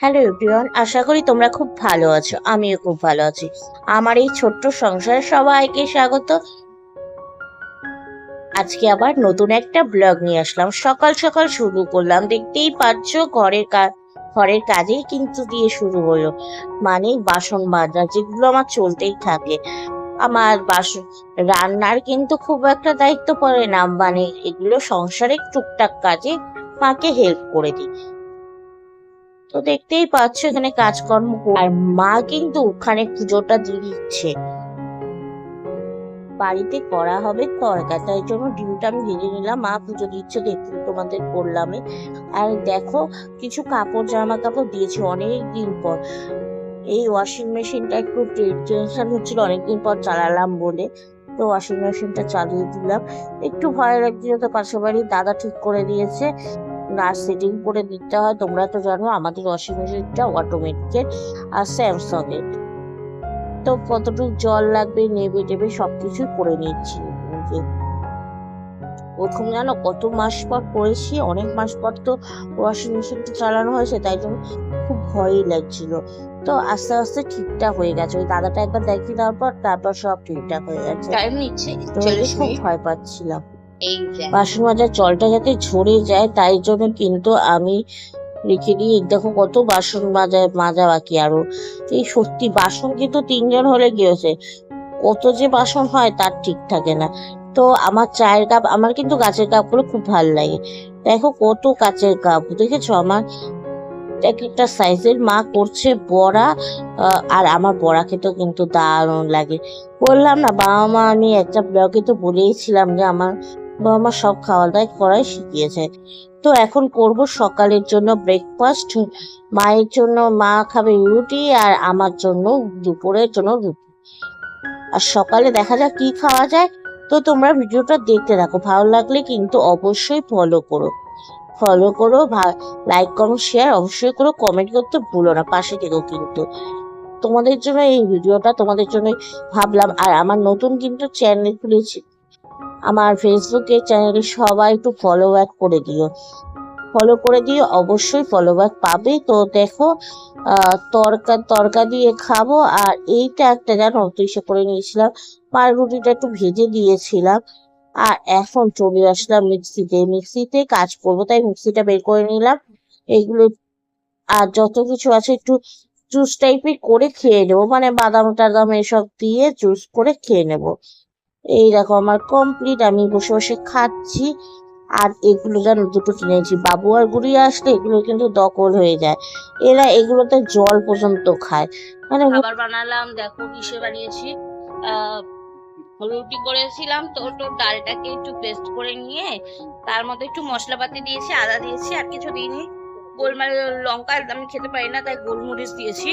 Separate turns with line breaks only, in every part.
Hello everyone, আশা করি তোমরা খুব ভালো আছো, আমিও খুব ভালো আছি। আমার এই ছোট্ট সংসারে সবাইকে স্বাগত। আজকে আবার নতুন একটা ব্লগ নিয়ে আসলাম। সকাল সকাল শুরু করলাম, দেখতেই পাচ্ছ ঘরের কাজ ঘরের কাজেই কিন্তু দিয়ে শুরু হলো। মানে বাসন মাজা, যেগুলো আমার চলতেই থাকে। আমার বাসন রান্নার কিন্তু খুব একটা দায়িত্ব পড়ে না। মানে এগুলো সংসারের টুকটাক কাজে মাকে হেল্প করে দিই। তো দেখতেই পাচ্ছ এখানে কাজকর্ম আর মা কিন্তু ওখানে পুজোটা দিয়ে দিচ্ছে। বাড়িতে করা হবে তরকা তাই জন্য ডিমটা আমি ভেজে নিলাম। মা পুজো দিচ্ছে, দেখতে তোমাদের করলাম আর দেখো, কিছু কাপড় জামা কাপড় দিয়েছে অনেক দিন পর। এই ওয়াশিং মেশিনটা একটু টেনশন হচ্ছিল, অনেকদিন পর চালালাম বলে। তো ওয়াশিং মেশিনটা চালিয়ে দিলাম। একটু ভয় লাগছিল, তো পাশের বাড়ির দাদা ঠিক করে দিয়েছে। না সেটিং করে দিতে হয় তোমরা তো জানো আমাদের ওয়াশিং মেশিনটা অটোমেটিকের আর স্যামসাং এর তো কতটুকু জল লাগবে নেবে টেবে সবকিছুই করে নিচ্ছি। প্রথম জানো কত মাস পর করেছি অনেক মাস পর তো ওয়াশিং মেশিনটা চালানো হয়েছে তাই জন্য খুব ভয়ই লাগছিল। তো আস্তে আস্তে ঠিকঠাক হয়ে গেছে ওই দাদাটা একবার দেখিয়ে দেওয়ার পর তারপর সব ঠিকঠাক হয়ে গেছে।
টাইম নিচ্ছে
খুব ভয় পাচ্ছিলাম। বাসন মাজার জলটা যাতে ঝরে যায়, তাই জন্য কিন্তু আমি রেখে এই দেখো কত বাসন মাজা মাজা বাকি আরও। এই সত্যি বাসন কিন্তু তিনজন হলে কি হয়েছে? কত যে বাসন হয়, তার ঠিক থাকে না। তো আমার চায়ের কাপ, আমার কিন্তু কাচের কাপগুলো খুব ভালো লাগে। দেখো কত কাচের কাপ, দেখেছ আমার? এক একটা সাইজের মা করছে বড়া আর আমার বড়া খেতেও কিন্তু দারুণ লাগে। বললাম না, বাবা মা, আমি একটা ব্লগে তো বলেইছিলাম যে আমার বাবা মা সব খাওয়া দাওয়া করাই শিখিয়েছে। তো এখন করব সকালের জন্য ব্রেকফাস্ট মায়ের জন্য মা খাবে রুটি আর আমার জন্য দুপুরের জন্য রুটি। আর সকালে দেখা যাক কি খাওয়া যায়। তো তোমরা ভিডিওটা দেখতে থাকো, ভালো লাগলে কিন্তু অবশ্যই ফলো করো। ফলো করো লাইক কমেন্ট শেয়ার অবশ্যই করো কমেন্ট করতে ভুলো না, পাশে থেকেও কিন্তু। তোমাদের জন্য এই ভিডিওটা তোমাদের জন্য ভাবলাম। আর আমার নতুন কিন্তু চ্যানেল খুলেছি আমার ফেসবুকের চ্যানেলে সবাই একটু ফলো ব্যাক করে দিও। ফলো করে দিও, অবশ্যই ফলো ব্যাক পাবে। তো দেখো তরকা তরকা দিয়ে খাব আর এইটা একটা তো ইসে করে নিয়েছিলাম, মার রুটিটা একটু ভেজে দিয়েছিলাম। আর এখন চলে আসলাম মিক্সিতে। মিক্সিতে কাজ করব, তাই মিক্সিটা বের করে নিলাম। এগুলো আর যত কিছু আছে একটু জুস টাইপের করে খেয়ে নেব। মানে বাদাম টাদাম এসব দিয়ে জুস করে খেয়ে নেব। এই দেখো, আমার কমপ্লিট আমি বসে বসে খাচ্ছি। আর এগুলো যেন দুটো কিনেছি বাবু আর গুড়ি আসলে এগুলো কিন্তু দখল হয়ে যায়। এরা এগুলোতে জল পর্যন্ত খায়। মানে
খাবার বানালাম, দেখো, কিসে বানিয়েছি? রুটি করেছিলাম, তো তো ডালটাকে একটু পেস্ট করে নিয়ে, তার মধ্যে একটু মশলাপাতি দিয়েছি, আদা দিয়েছি, আর কিছু দিইনি। গোলমাল লঙ্কা আমি খেতে পারি না, তাই গোলমরিচ দিয়েছি।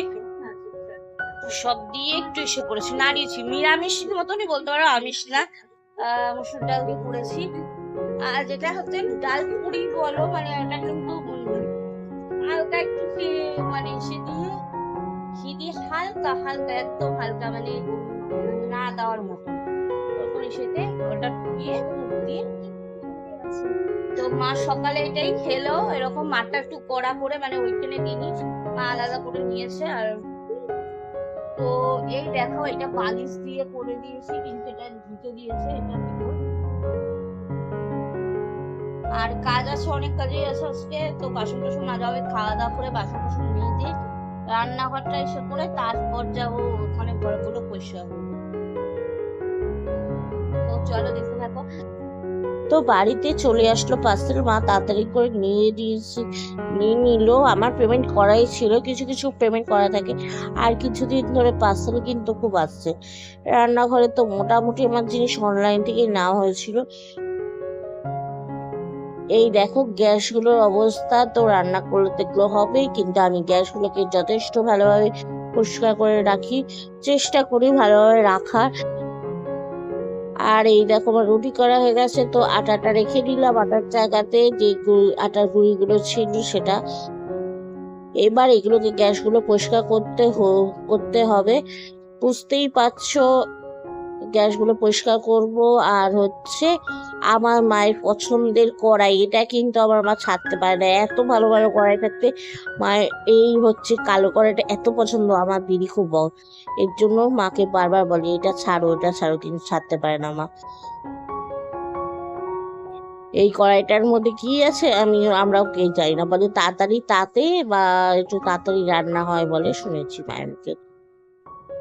সব দিয়ে একটু এসে করেছি নাড়িয়েছি নিরামিষ মতনই বলতে পারো, আমিষ না। মসুর ডাল দিয়ে করেছি। আর যেটা হচ্ছে ডাল পুরি বলো মানে এটা কিন্তু হালকা একটু মানে সে দিয়ে ঘি দিয়ে হালকা হালকা, একদম হালকা মানে না দেওয়ার মতো। ওরকম সেতে ওটা দিয়ে দুধ দিয়ে তো মা সকালে এটাই খেলো। এরকম মাঠটা একটু কড়া করে মানে ওইখানে দিইনি মা আলাদা করে নিয়েছে। আর তো এই দেখো, এটা বালিশ দিয়ে করে দিয়েছি, কিন্তু এটা ধুতে দিয়েছে এটা আর কাজ আছে, অনেক কাজই আছে আজকে। তো বাসন টাসন মাজা হবে খাওয়া দাওয়া করে বাসন টাসন নিয়ে দিয়ে রান্নাঘরটা এসে করে তারপর যাব ওখানে ঘরগুলো পরিষ্কার। তো চলো দেখতে থাকো।
তো বাড়িতে চলে আসলো পার্সেল মা, তাড়াতাড়ি করে নিয়ে দিয়েছি, নিয়ে নিল। আমার পেমেন্ট করাই ছিল, কিছু কিছু পেমেন্ট করা থাকে। আর কিছুদিন ধরে পার্সেল কিন্তু খুব আসছে। রান্নাঘরে তো মোটামুটি আমার জিনিস অনলাইন থেকে নেওয়া হয়েছিল। এই দেখো, গ্যাসগুলোর অবস্থা। তো রান্না করতে এগুলো হবেই, কিন্তু আমি গ্যাসগুলোকে যথেষ্ট ভালোভাবে পরিষ্কার করে রাখি। চেষ্টা করি ভালোভাবে রাখার। আর এই আমার রুটি করা হয়ে গেছে, তো আটাটা রেখে দিলাম আটার জায়গাতে, যে আটার গুঁড়িগুলো ছিল সেটা। এবার এগুলোকে গ্যাসগুলো পরিষ্কার করতে করতে হবে। বুঝতেই পারছ, গ্যাসগুলো পরিষ্কার করব, আর হচ্ছে আমার মায়ের পছন্দের কড়াই, এটা কিন্তু আমার মা ছাড়তে পারে না। এত ভালো ভালো কড়াই থাকতে মায়ের এই হচ্ছে কালো কড়াইটা এত পছন্দ, আমার দিদি খুব বড়। এর জন্য মাকে বারবার বলে, এটা ছাড়ো এটা ছাড়ো, কিন্তু ছাড়তে পারে না মা। এই কড়াইটার মধ্যে কি আছে আমি, আমরাও কে জানি না। বলে তাড়াতাড়ি তাতে বা একটু তাড়াতাড়ি রান্না হয় বলে শুনেছি মায়ের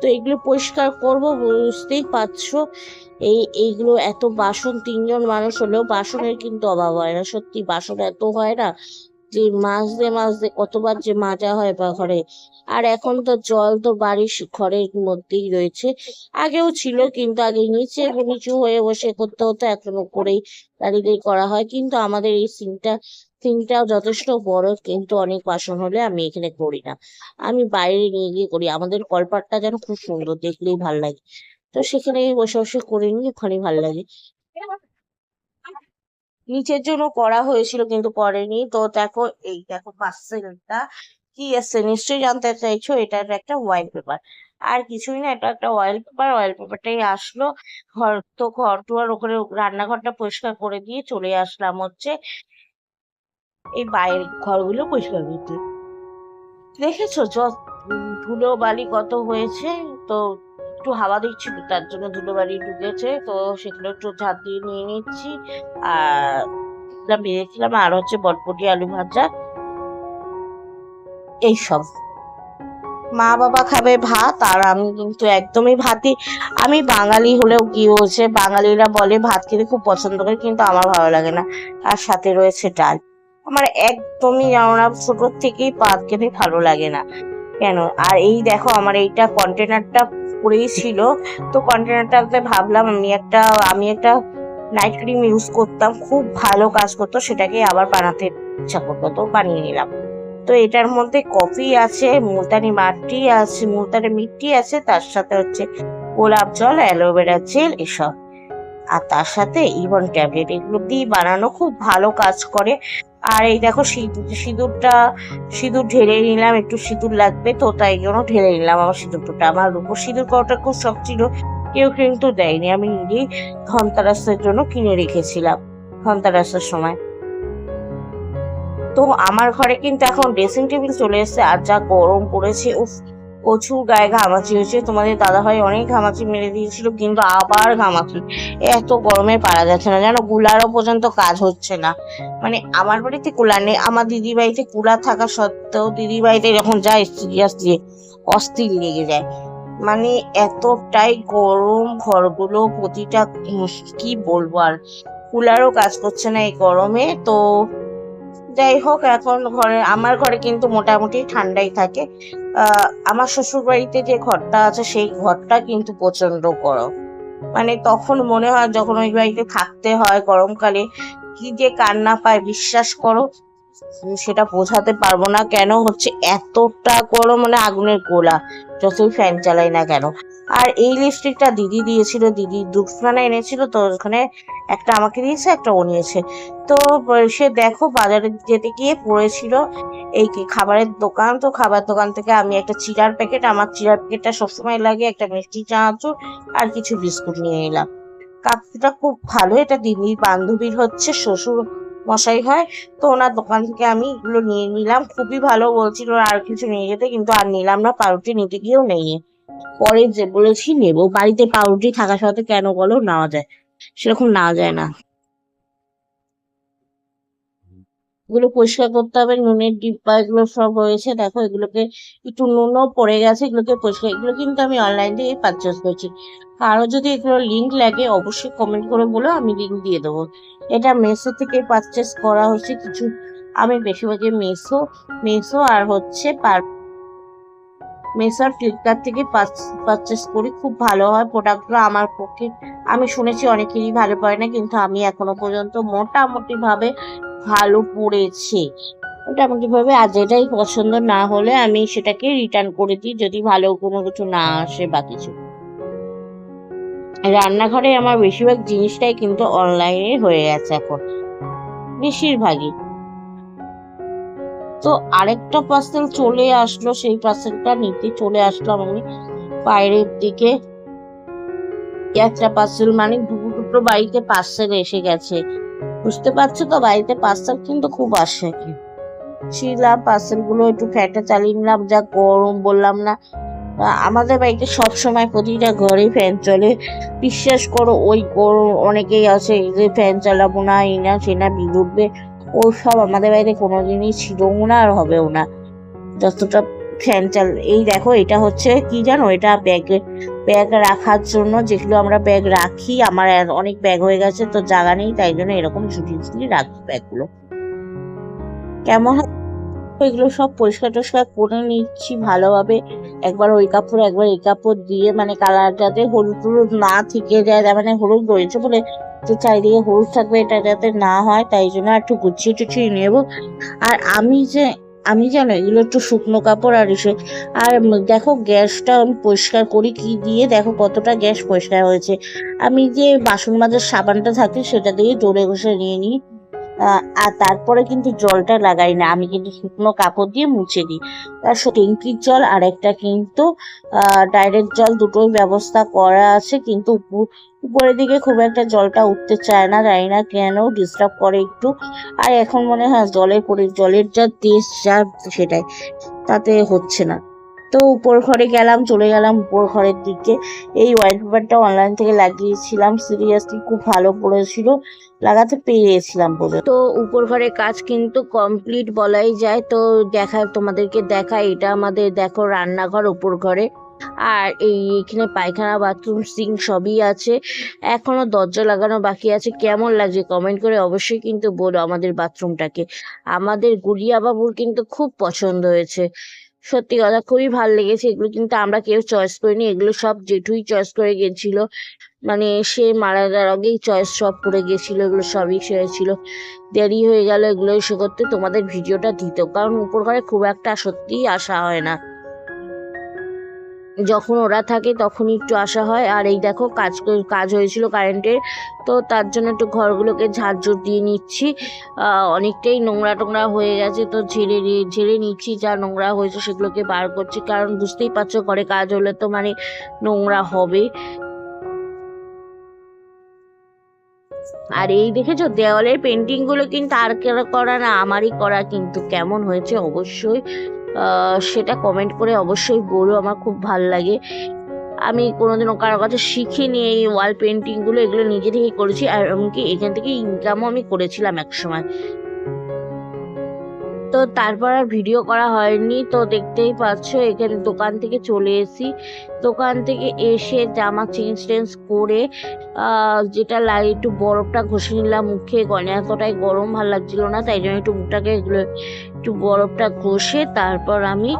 তো এগুলো পরিষ্কার করব, বুঝতেই পারছ। এই, এইগুলো এত বাসন, তিনজন মানুষ হলেও বাসনের কিন্তু অভাব হয় না, সত্যি বাসন এত হয় না যে মাজতে মাজতে কতবার যে মাজা হয় বা ঘরে। আর এখন তো জল তো বাড়ির ঘরের মধ্যেই রয়েছে। আগেও ছিল কিন্তু আগে নিচে নিচু হয়ে বসে করতে হতো, এখনও করেই দাঁড়িয়ে করা হয়। কিন্তু আমাদের এই সিনটা সিনটাও যথেষ্ট বড়, কিন্তু অনেক বাসন হলে আমি এখানে করি না। আমি বাইরে নিয়ে গিয়ে করি। আমাদের কলপাটটা যেন খুব সুন্দর, দেখলেই ভালো লাগে। তো সেখানে বসে বসে করে নিই, ওখানে ভালো লাগে। নিচের জন্য করা হয়েছিল, কিন্তু করেনি। তো দেখো, এই দেখো পার্সেলটা। কি এসছে নিশ্চয়ই জানতে চাইছো এটা একটা ওয়াইল পেপার আর কিছুই না, এটা একটা অয়েল পেপার অয়েল পেপারটাই আসলো। ঘর, তো ঘর টুয়ার ওখানে রান্নাঘরটা পরিষ্কার করে দিয়ে চলে আসলাম হচ্ছে এই বাইরের ঘরগুলো পরিষ্কার করতে। দেখেছ যত ধুলো বালি কত হয়েছে? তো একটু হাওয়া দিচ্ছিল তার জন্য ধুলো বালি ঢুকেছে, তো সেগুলো একটু ঝাঁপ দিয়ে নিয়ে নিচ্ছি। আর ভেজেছিলাম আর হচ্ছে বটবটি আলু ভাজা। এইসব মা বাবা খাবে ভাত, আর আমি কিন্তু একদমই ভাতই। আমি বাঙালি হলেও কি হয়েছে? বাঙালিরা বলে ভাত খেতে খুব পছন্দ করে, কিন্তু আমার ভালো লাগে না। আর সাথে রয়েছে ডাল। আমার একদমই জানো না ছোটোর থেকেই ভাত খেতে ভালো লাগে না। কেন? আর এই দেখো আমার এইটা কন্টেনারটা পড়েই ছিল। তো কন্টেনারটাতে ভাবলাম আমি একটা আমি একটা নাইট ক্রিম ইউজ করতাম, খুব ভালো কাজ করতো, সেটাকে আবার বানাতে ইচ্ছা করতো, তো বানিয়ে নিলাম। তো এটার মধ্যে কফি আছে, মুলতানি মাটি আছে, মুলতানি মিট্টি আছে, তার সাথে হচ্ছে গোলাপ জল, অ্যালোভেরা জেল, এসব। আর তার সাথে ইভন ট্যাবলেট এগুলো দিয়ে বানানো খুব ভালো কাজ করে। আর এই দেখো সিঁদুর, সিঁদুরটা, সিঁদুর ঢেলে নিলাম, একটু সিঁদুর লাগবে তো, তাই জন্য ঢেলে নিলাম আমার সিঁদুর দুটো আমার রূপোর সিঁদুর করাটা খুব শখ ছিল, কেউ কিন্তু দেয়নি। আমি নিজেই ধনতারাসের জন্য কিনে রেখেছিলাম, ধনতারাসের সময়। তো আমার ঘরে কিন্তু এখন ড্রেসিং টেবিল চলে এসেছে, আর যা গরম পড়েছে, উফ প্রচুর গায়ে ঘামাচি হয়েছে। তোমাদের দাদা ভাই অনেক ঘামাচি মেরে দিয়েছিল, কিন্তু আবার ঘামাচি। এত গরমে পারা যাচ্ছে না। জানো, কুলারও পর্যন্ত কাজ হচ্ছে না। মানে আমার বাড়িতে কুলার নেই, আমার দিদি বাড়িতে কুলার থাকা সত্ত্বেও দিদি বাড়িতে যখন যায় সিরিয়াস দিয়ে অস্থির লেগে যায়। মানে এতটাই গরম ঘরগুলো, প্রতিটা কি বলব আর? কুলারও কাজ করছে না এই গরমে, তো যাই হোক, এখন ঘরে, আমার ঘরে কিন্তু মোটামুটি ঠান্ডাই থাকে। আমার শ্বশুর বাড়িতে যে ঘরটা আছে, সেই ঘরটা কিন্তু প্রচণ্ড গরম। মানে তখন মনে হয় যখন ওই বাড়িতে থাকতে হয় গরমকালে, কি যে কান্না পায়, বিশ্বাস করো। সেটা বোঝাতে পারব না কেন হচ্ছে এতটা গরম মানে আগুনের গোলা, যতই ফ্যান চালাই না কেন। আর এই লিপস্টিকটা দিদি দিয়েছিল, দিদি দুখানা এনেছিল, তো ওখানে একটা আমাকে দিয়েছে, একটা ও নিয়েছে। তো সে দেখো বাজারে যেতে গিয়ে পড়েছিল, এই কি খাবারের দোকান, তো খাবার দোকান থেকে আমি একটা চিড়ার প্যাকেট আমার চিড়ার প্যাকেটটা সবসময় লাগে, একটা মিষ্টি চানাচুর আর কিছু বিস্কুট নিয়ে নিলাম কাপটা খুব ভালো, এটা দিদির বান্ধবীর হচ্ছে শ্বশুর মশাই হয়, তো ওনার দোকান থেকে আমি এগুলো নিয়ে নিলাম। খুবই ভালো বলছিল আর কিছু নিয়ে যেতে, কিন্তু আর নিলাম না, পাউরুটি নিতে গিয়েও নেই। পরে যে বলেছি, নেব। বাড়িতে পাউরুটি থাকা সত্ত্বেও কেন বলো, নেওয়া যায়। সেরকম নেওয়া যায় না। এগুলো পরিষ্কার করতে হবে, নুনের ডিব্বা এগুলো সব রয়েছে। দেখো, এগুলোকে একটু নুনও পড়ে গেছে, এগুলোকে পরিষ্কার। এগুলো কিন্তু আমি অনলাইন থেকে পারচেস করছি। কারও যদি এগুলো লিঙ্ক লাগে, অবশ্যই কমেন্ট করে বলো, আমি লিঙ্ক দিয়ে দেবো। এটা মেসো থেকে পারচেস করা হয়েছে কিছু, আমি বেশিরভাগই মেসো মেসো আর হচ্ছে পার মেসো আর ফ্লিপকার্ট থেকে পারচেস করি। খুব ভালো হয় প্রোডাক্টগুলো আমার পক্ষে। আমি শুনেছি অনেকেরই ভালো পড়ে না, কিন্তু আমি এখনও পর্যন্ত মোটামুটি ভাবে ভালো পড়েছে। মোটামুটি ভাবে আর যেটাই পছন্দ না হলে আমি সেটাকে রিটার্ন করে দিই যদি ভালো কোনো কিছু না আসে বা কিছু। রান্নাঘরে আমার বেশিরভাগ জিনিসটাই কিন্তু অনলাইনে হয়ে গেছে এখন। বেশিরভাগই। তো আরেকটা পার্সেল চলে আসলো, সেই পার্সেলটা নিতে চলে আসলাম আমি বাইরের দিকে। একটা পার্সেল মানে দু দুটো বাড়িতে পার্সেল এসে গেছে। বুঝতে পারছ তো? বাড়িতে পার্সেল কিন্তু খুব আসে। ছিলাম পার্সেলগুলো একটু ফ্যানটা চালিয়ে নিলাম, যা গরম বললাম না। আমাদের বাড়িতে সব সময় প্রতিটা ঘরে ফ্যান চলে। বিশ্বাস করো, ওই গরম অনেকেই আছে যে ফ্যান চালাবো না, এই না, সে না ওসব আমাদের বাড়িতে কোনোদিনই ছিলও না আর হবেও না। যতটা ফ্যান চাল এই দেখো, এটা হচ্ছে কি জানো? এটা ব্যাগে ব্যাগ রাখার জন্য যেগুলো আমরা ব্যাগ রাখি, আমার অনেক ব্যাগ হয়ে গেছে, তো জায়গা নেই, তাই জন্য এরকম ঝুঁকি ঝুঁকি রাখি ব্যাগগুলো কেমন? এগুলো সব পরিষ্কার টরিষ্কার করে নিচ্ছি ভালোভাবে। একবার ওই কাপড়, একবার এই কাপড় দিয়ে মানে কালার যাতে হলুদ টলুদ না থেকে যায় মানে হলুদ রয়েছে বলে তো চারিদিকে হলুদ থাকবে, এটা যাতে না হয়, তাই জন্য একটু গুছিয়ে টুছিয়ে নেব। আর আমি যে আমি জানো, এগুলো একটু শুকনো কাপড় আর এসে আর দেখো, গ্যাসটা আমি পরিষ্কার করি কি দিয়ে? দেখো কতটা গ্যাস পরিষ্কার হয়েছে। আমি যে বাসন মাজার সাবানটা থাকে, সেটা দিয়ে জোরে ঘষে নিয়ে নিই। আর তারপরে কিন্তু জলটা লাগাই না। আমি কিন্তু শুকনো কাপড় দিয়ে মুছে দিই। তার ট্যাঙ্কির জল আর একটা কিন্তু ডাইরেক্ট জল দুটোই ব্যবস্থা করা আছে। কিন্তু উপর- উপরের দিকে খুব একটা জলটা উঠতে চায় না। জানি না কেন ডিস্টার্ব করে একটু। আর এখন মনে হয় জলের পরে, জলের যা তেজ যা সেটাই, তাতে হচ্ছে না। তো উপর ঘরে গেলাম, চলে গেলাম উপর ঘরের দিকে। এই হোয়াইট পেপারটা অনলাইন থেকে লাগিয়েছিলাম সিরিয়াসলি খুব ভালো পড়েছিল, লাগাতে পেরেছিলাম বলে। তো উপর ঘরের কাজ কিন্তু কমপ্লিট বলাই যায়, তো দেখা, তোমাদেরকে দেখা, এটা আমাদের দেখো রান্নাঘর উপর ঘরে। আর এই এখানে পায়খানা বাথরুম সিং সবই আছে। এখনও দরজা লাগানো বাকি আছে, কেমন লাগছে কমেন্ট করে অবশ্যই কিন্তু বলো আমাদের বাথরুমটাকে আমাদের গুড়িয়া বাবুর কিন্তু খুব পছন্দ হয়েছে। সত্যি কথা, খুবই ভালো লেগেছে। এগুলো কিন্তু আমরা কেউ চয়েস করিনি। এগুলো সব জেঠুই চয়েস করে গেছিল। মানে সে মারা যাওয়ার আগেই চয়েস সব করে গেছিল, এগুলো সবই সেরেছিল। দেরি হয়ে গেল এগুলো এসে করতে। তোমাদের ভিডিওটা দিত। কারণ উপর ঘরে খুব একটা সত্যিই আসা হয় না। যখন ওরা থাকে তখনই একটু আসা হয়। আর এই দেখো, কাজ কাজ হয়েছিল কারেন্টের। তো তার জন্য একটু ঘরগুলোকে ঝাড়ঝুড় দিয়ে নিচ্ছি। অনেকটাই নোংরা টোংরা হয়ে গেছে, তো ঝেড়ে ঝেড়ে নিচ্ছি যা নোংরা হয়েছে সেগুলোকে বার করছি। কারণ বুঝতেই পারছ, ঘরে কাজ হলে তো মানে নোংরা হবে। আর এই দেখেছ, দেওয়ালের পেন্টিংগুলো কিন্তু আর করা না, আমারই করা কিন্তু। কেমন হয়েছে? অবশ্যই সেটা কমেন্ট করে অবশ্যই বলো, আমার খুব ভালো লাগে। আমি কোনোদিনও কারও কাছে শিখিনি এই ওয়াল পেন্টিংগুলো এগুলো নিজে থেকেই করেছি, আর এমনকি এখান থেকে ইনকামও আমি করেছিলাম এক সময় তো তারপর আর ভিডিও করা হয়নি। তো দেখতেই পাচ্ছ, এখানে দোকান থেকে চলে এসি দোকান থেকে এসে জামা চেঞ্জ টেঞ্জ করে যেটা লাগে একটু বরফটা ঘষে নিলাম মুখে। গনে এতটাই গরম, ভালো লাগছিল না, তাই জন্য একটু মুখটাকে একটু বরফটা ঘষে তারপর আমি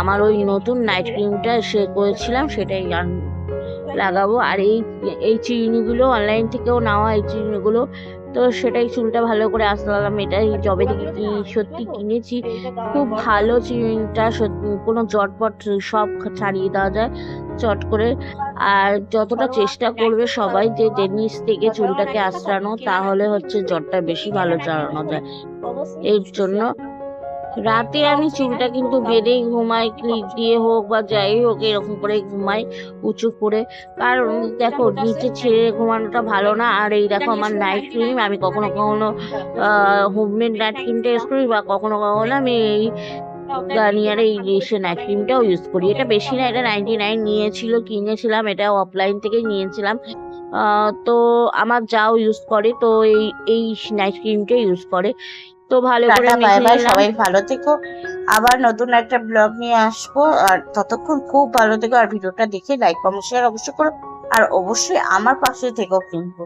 আমার ওই নতুন নাইট ক্রিমটা সে করেছিলাম, সেটাই লাগাবো। আর এই এই চিরুনিগুলো অনলাইন থেকেও নেওয়া এই চিরুনিগুলো তো সেটাই চুলটা ভালো করে আসলাম এটাই জবে থেকে কি সত্যি কিনেছি। খুব ভালো চুলটা কোনো জটপট সব ছাড়িয়ে দেওয়া যায় চট করে। আর যতটা চেষ্টা করবে সবাই যে টেনিস থেকে চুলটাকে আঁচড়ানো, তাহলে হচ্ছে জটটা বেশি ভালো চালানো যায়। এর জন্য রাতে আমি চুলটা কিন্তু বেঁধেই ঘুমাই, ক্লিপ দিয়ে হোক বা যাই হোক, এরকম করে ঘুমাই উঁচু করে। কারণ দেখো, নিচে ছেড়ে ঘুমানোটা ভালো না। আর এই দেখো আমার নাইট ক্রিম আমি কখনো কখনো হোমমেড নাইট ক্রিমটা ইউজ করি বা কখনো কখনো আমি এই গার্নিয়ার এই এসে নাইট ক্রিমটাও ইউজ করি। এটা বেশি না, এটা নাইনটি নাইন নিয়েছিল, কিনেছিলাম এটা অফলাইন থেকে নিয়েছিলাম। তো আমার যাও ইউজ করে, তো এই এই নাইট ক্রিমটা ইউজ করে। তো ভালো করে
বাই বাই সবাই ভালো থেকো। আবার নতুন একটা ব্লগ নিয়ে আসব। আর ততক্ষণ খুব ভালো থেকো আর ভিডিওটা দেখে লাইক কমেন্ট শেয়ার অবশ্যই করো। আর অবশ্যই আমার পাশে থেকো কিন্তু।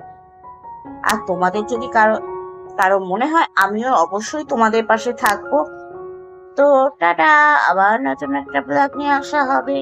আর তোমাদের যদি কারও কারও মনে হয় আমিও অবশ্যই তোমাদের পাশে থাকব। তো টাটা আবার নতুন একটা ব্লগ নিয়ে আসা হবে।